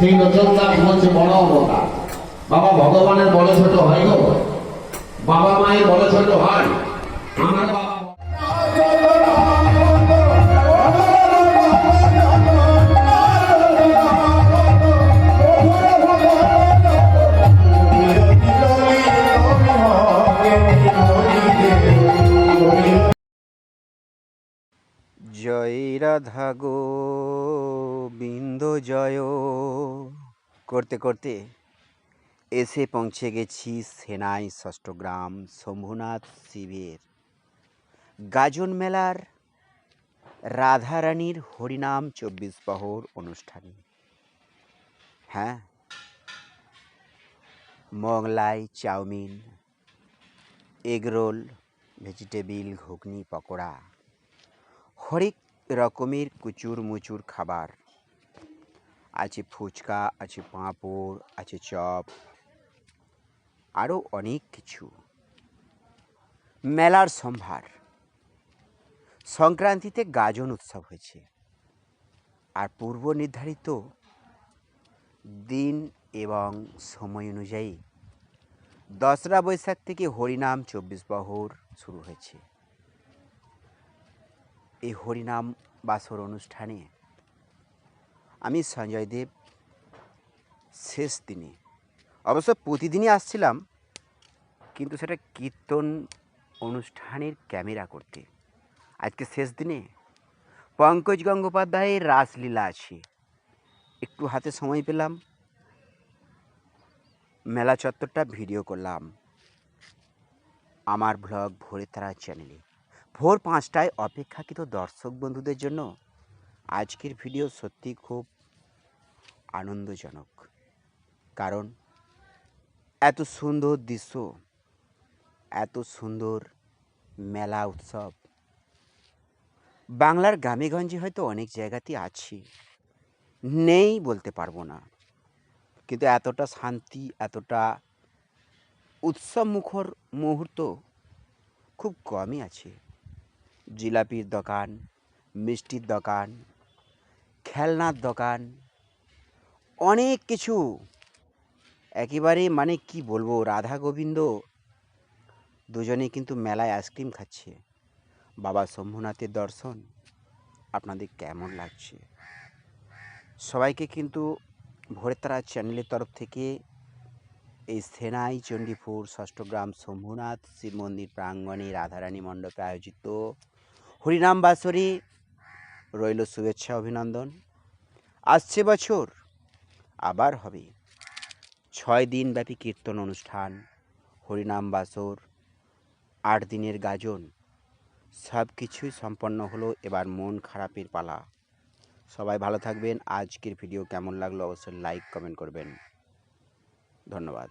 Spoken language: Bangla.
সেই রচনদাস বলছে বড় অবতার বাবা ভগবানের বড় ছোট হয় গো। বাবা মায়ের বড় ছোট হয় আমার বাবা জয় রাধা গোবিন্দ জয়। করতে করতে এসে পৌঁছে গেছি সেনাই ষষ্ঠগ্রাম শম্ভুনাথ শিবের। গাজন মেলার রাধারানীর হরিনাম চব্বিশ প্রহর অনুষ্ঠানে। হ্যাঁ Mughlai, chow mein, egg roll, vegetable, ghugni, pakora হরেক রকমের কুচুর মুচুর খাবার। আছে ফুচকা, আছে পাঁপড়, আছে চপ আরও অনেক কিছু। মেলার সম্ভার। সংক্রান্তিতে গাজন উৎসব হয়েছে। আর পূর্ব নির্ধারিত দিন এবং সময় অনুযায়ী দশরা বৈশাখ থেকে হরিনাম চব্বিশ বহর শুরু হয়েছে। এই হরিনাম বাসর অনুষ্ঠানে আমি সঞ্জয় দেব শেষ দিনে। অবশ্য প্রতিদিনই আসছিলাম, কিন্তু সেটা কীর্তন অনুষ্ঠানের ক্যামেরা করতে। আজকে শেষ দিনে পঙ্কজ গঙ্গোপাধ্যায়ের রাসলীলা আছে। একটু হাতে সময় পেলাম, মেলা চত্বরটা ভিডিও করলাম। আমার ব্লগ ভোরে তারা চ্যানেলে। ভোর পাঁচটায় অপেক্ষাকৃত দর্শক বন্ধুদের জন্য আজকের ভিডিও সত্যি খুব আনন্দজনক। কারণ এত সুন্দর দৃশ্য, এত সুন্দর মেলা উৎসব। বাংলার গ্রামেগঞ্জে হয়তো অনেক জায়গাতেই আছে, নেই বলতে পারব না। কিন্তু এতটা শান্তি, এতটা উৎসব মুখর মুহূর্ত খুব কমই আছে। জিলাপির দোকান, মিষ্টির দোকান, খেলনার দোকান, অনেক কিছু। একেবারে মানে কি বলব, রাধা গোবিন্দ দুজনে কিন্তু মেলায় আইসক্রিম খাচ্ছে। বাবা শম্ভুনাথের দর্শন, আপনাদের কেমন লাগছে? সবাইকে কিন্তু ভোরের তারা চ্যানেলের তরফ থেকে এই সেনাই চণ্ডীপুর ষষ্ঠগ্রাম শম্ভুনাথ শিব মন্দির প্রাঙ্গণে রাধারানী মণ্ডপে আয়োজিত হরিনাম বাসরে রইল শুভেচ্ছা, অভিনন্দন। আসছে বছর, আবার হবে। ছয় দিনব্যাপী কীর্তন অনুষ্ঠান, হরিনাম বাসর আট দিনের গাজন। সব কিছুই সম্পন্ন হলো এবার মন খারাপের পালা। সবাই ভালো থাকবেন। আজকের ভিডিও কেমন লাগল অবশ্যই লাইক কমেন্ট করবেন। ধন্যবাদ।